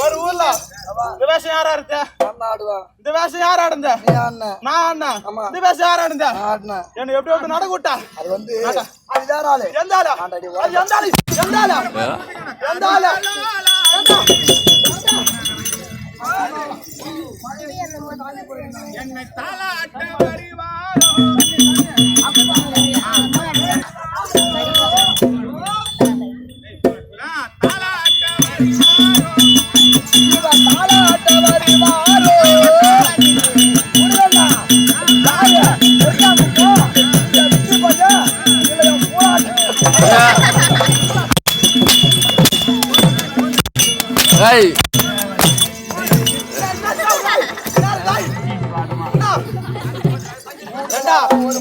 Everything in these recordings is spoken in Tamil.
ஒரு ஊர்ல இந்த வேஷம் யாரா இருந்த இந்த வேஷம் யாரா இருந்த நான் அண்ணா இந்த வேஷம் யாரா இருந்த என்ன எப்படி எப்படி நடக்கூட்டா? அது வந்து என்னை தாளாட்ட வருவாரோ ஒரு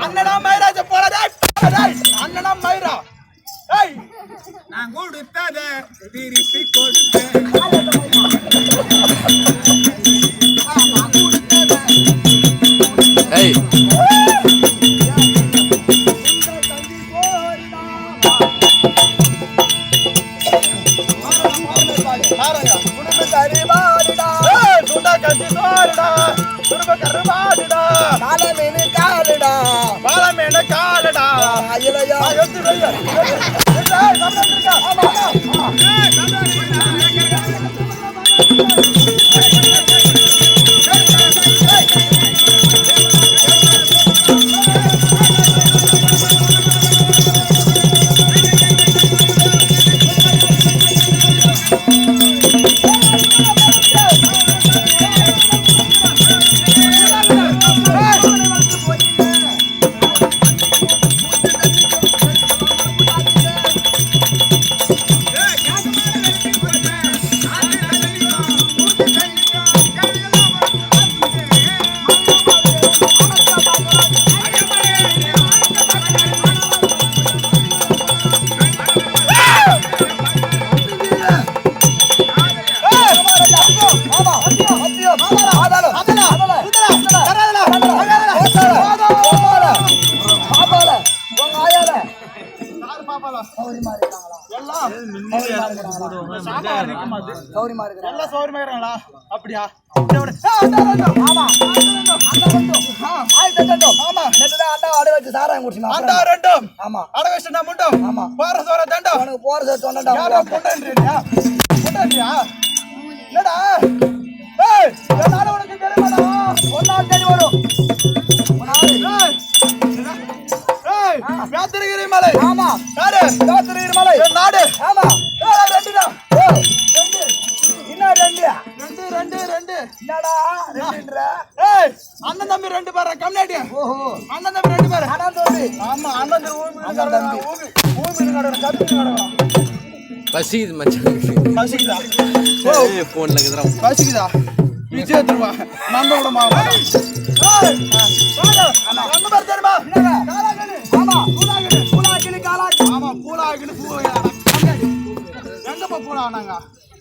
அண்ணனா மயிராஜ போறதே அண்ணனா மயிரா. நான் கொடுத்தத திருப்பி கொடுப்பேன். Yeah. சௌரியமா இருக்காங்களா எல்லாம். சௌரியமா இருக்கிறாங்க எல்லாம் சௌரியமா இருக்கிறாங்களா? அப்படியா. ஆமா. அந்த ரெண்டும் ஆயிரத்தி என் நாடு. ஆமா. ரெண்டுடா ஓ ரெண்டு. இன்னும் ரெண்டு. ரெண்டு ரெண்டு ரெண்டு. என்னடா ரெண்டுன்ற? ஏய் அண்ணன் தம்பி ரெண்டு பேரா கம்னாடி. ஓஹோ. அண்ணன் தம்பி ரெண்டு பேரா. அண்ணா தோண்டி ஆமா அண்ணன் தம்பி ஊமி கடை ஊமி ஊமி கடை கத்து கடை பசிக்குது மச்சான். பசிக்குதா? போன்ல விஜய் திருவா என்ன பேர் தெரியுமா